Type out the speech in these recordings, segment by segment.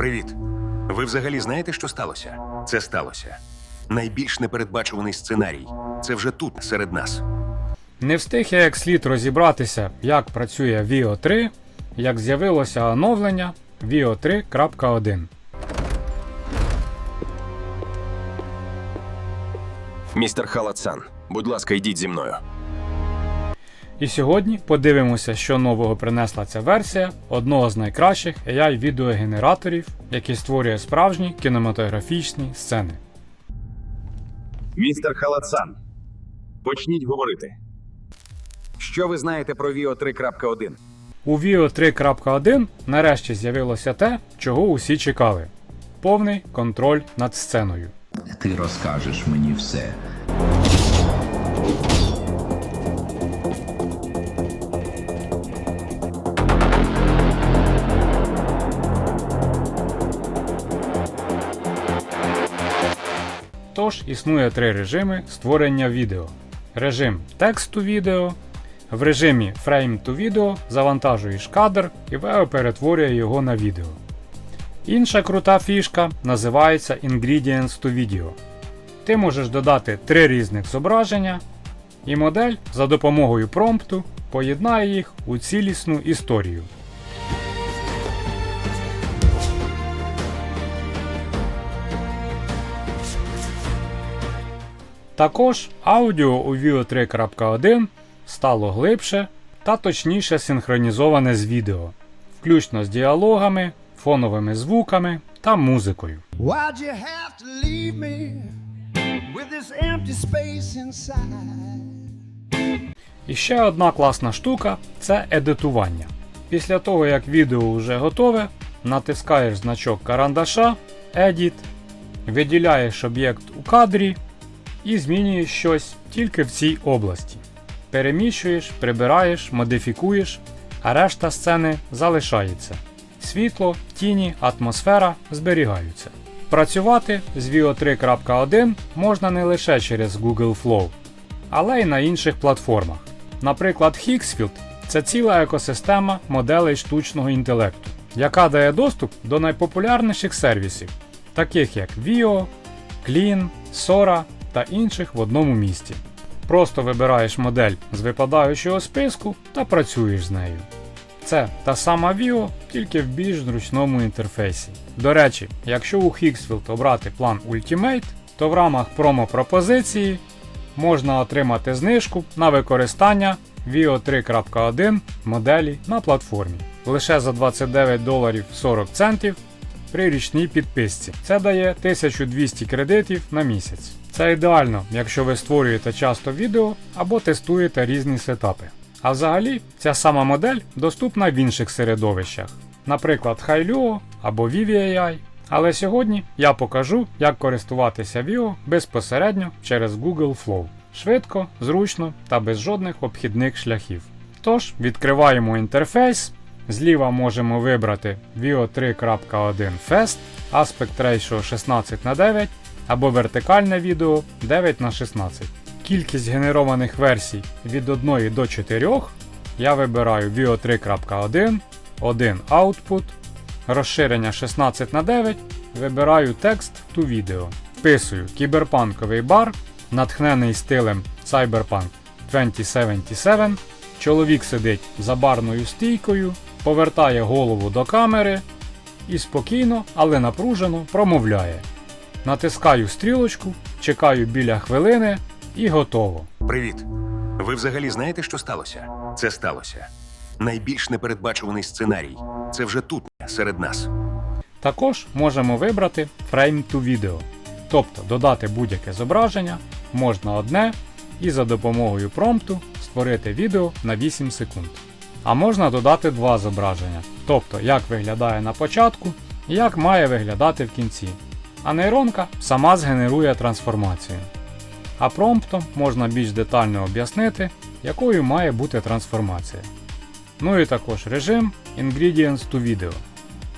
Привіт. Ви взагалі знаєте, що сталося? Це сталося. Найбільш непередбачуваний сценарій. Це вже тут, серед нас. Не встиг я як слід розібратися, як працює Vio 3, як з'явилося оновлення Vio 3.1. Містер Халатсан, будь ласка, йдіть зі мною. І сьогодні подивимося, що нового принесла ця версія одного з найкращих AI відеогенераторів, який створює справжні кінематографічні сцени. Містер Халатсан, почніть говорити. Що ви знаєте про Vio 3.1? У Vio 3.1 нарешті з'явилося те, чого усі чекали: повний контроль над сценою. Ти розкажеш мені все. Тож існує три режими створення відео: режим тексту відео. В режимі Frame to Video завантажуєш кадр і Veo перетворює його на відео. Інша крута фішка називається Ingredients to Video. Ти можеш додати три різних зображення, і модель за допомогою промпту поєднає їх у цілісну історію. Також аудіо у Vio 3.1 стало глибше та точніше синхронізоване з відео, включно з діалогами, фоновими звуками та музикою. І ще одна класна штука це едитування. Після того, як відео вже готове, натискаєш значок карандаша, Edit, виділяєш об'єкт у кадрі і змінюєш щось тільки в цій області. Переміщуєш, прибираєш, модифікуєш, а решта сцени залишається. Світло, тіні, атмосфера зберігаються. Працювати з Vio 3.1 можна не лише через Google Flow, але й на інших платформах. Наприклад, Hixfield це ціла екосистема моделей штучного інтелекту, яка дає доступ до найпопулярніших сервісів, таких як Vio, Clean, Sora та інших в одному місці. Просто вибираєш модель з випадаючого списку та працюєш з нею. Це та сама Vio, тільки в більш зручному інтерфейсі. До речі, якщо у Hixfield обрати план Ultimate, то в рамах промо-пропозиції можна отримати знижку на використання Vio 3.1 моделі на платформі лише за 29 доларів 40 центів при річній підписці. Це дає 1200 кредитів на місяць. Це ідеально, якщо ви створюєте часто відео або тестуєте різні сетапи. А взагалі, ця сама модель доступна в інших середовищах, наприклад, Hailuo або ViviAI. Але сьогодні я покажу, як користуватися Vio безпосередньо через Google Flow. Швидко, зручно та без жодних обхідних шляхів. Тож, відкриваємо інтерфейс. Зліва можемо вибрати Vio 3.1 Fast, Aspect Ratio 16 на 9 або вертикальне відео 9 на 16 Кількість генерованих версій від 1 до 4 я вибираю Vio 3.1, 1 Output, розширення 16 на 9 вибираю текст to відео. Вписую кіберпанковий бар, натхнений стилем Cyberpunk 2077. Чоловік сидить за барною стійкою, повертає голову до камери і спокійно, але напружено промовляє. Натискаю стрілочку, чекаю біля хвилини і готово. Привіт. Ви взагалі знаєте, що сталося? Це сталося. Найбільш непередбачуваний сценарій. Це вже тут, серед нас. Також можемо вибрати Frame to Video, тобто додати будь-яке зображення можна одне і за допомогою промпту створити відео на 8 секунд. А можна додати два зображення, тобто як виглядає на початку і як має виглядати в кінці. А нейронка сама згенерує трансформацію. А промптом можна більш детально об'яснити, якою має бути трансформація. Ну і також режим Ingredients to Video.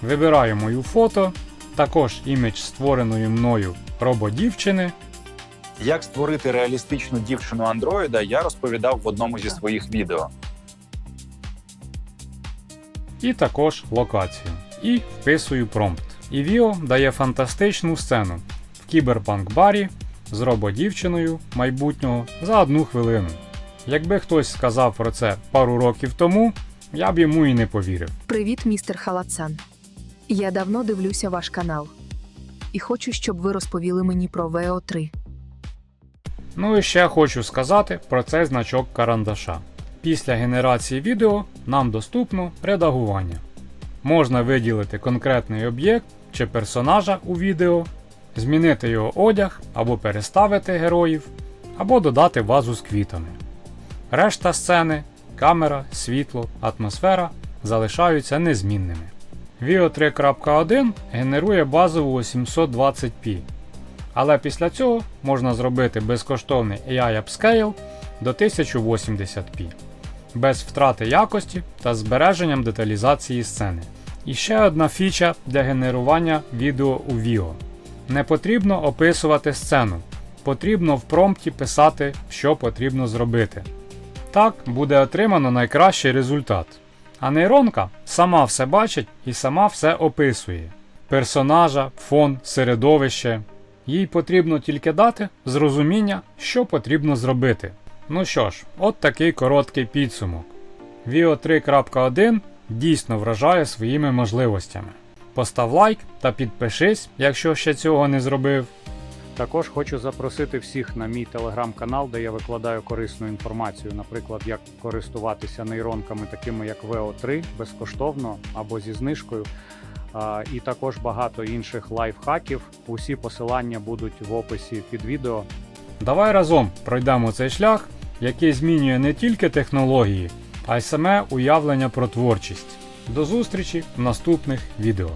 Вибираю мою фото, також імідж створеної мною рободівчини, Як створити реалістичну дівчину андроїда, я розповідав в одному зі своїх відео. І також локацію. І вписую промпт. І Віо дає фантастичну сцену в кіберпанк-барі з рободівчиною майбутнього за одну хвилину. Якби хтось сказав про це пару років тому, я б йому і не повірив. Привіт, містер Халатсан. Я давно дивлюся ваш канал. І хочу, щоб ви розповіли мені про ВО3. Ну і ще хочу сказати про цей значок карандаша. Після генерації відео нам доступно редагування. Можна виділити конкретний об'єкт чи персонажа у відео, змінити його одяг або переставити героїв, або додати вазу з квітами. Решта сцени, камера, світло, атмосфера залишаються незмінними. Vio 3.1 генерує базову 720p, але після цього можна зробити безкоштовний AI Upscale до 1080p, без втрати якості та збереженням деталізації сцени. І ще одна фіча для генерування відео у Vio. Не потрібно описувати сцену, потрібно в промпті писати, що потрібно зробити. Так буде отримано найкращий результат. А нейронка сама все бачить і сама все описує: персонажа, фон, середовище. Їй потрібно тільки дати зрозуміння, що потрібно зробити. Ну що ж, от такий короткий підсумок. Vio 3.1 дійсно вражає своїми можливостями. Постав лайк та підпишись, якщо ще цього не зробив. Також хочу запросити всіх на мій телеграм-канал, де я викладаю корисну інформацію, наприклад, як користуватися нейронками, такими як VO3, безкоштовно або зі знижкою. І також багато інших лайфхаків. Усі посилання будуть в описі під відео. Давай разом пройдемо цей шлях, який змінює не тільки технології, а й саме уявлення про творчість. До зустрічі в наступних відео.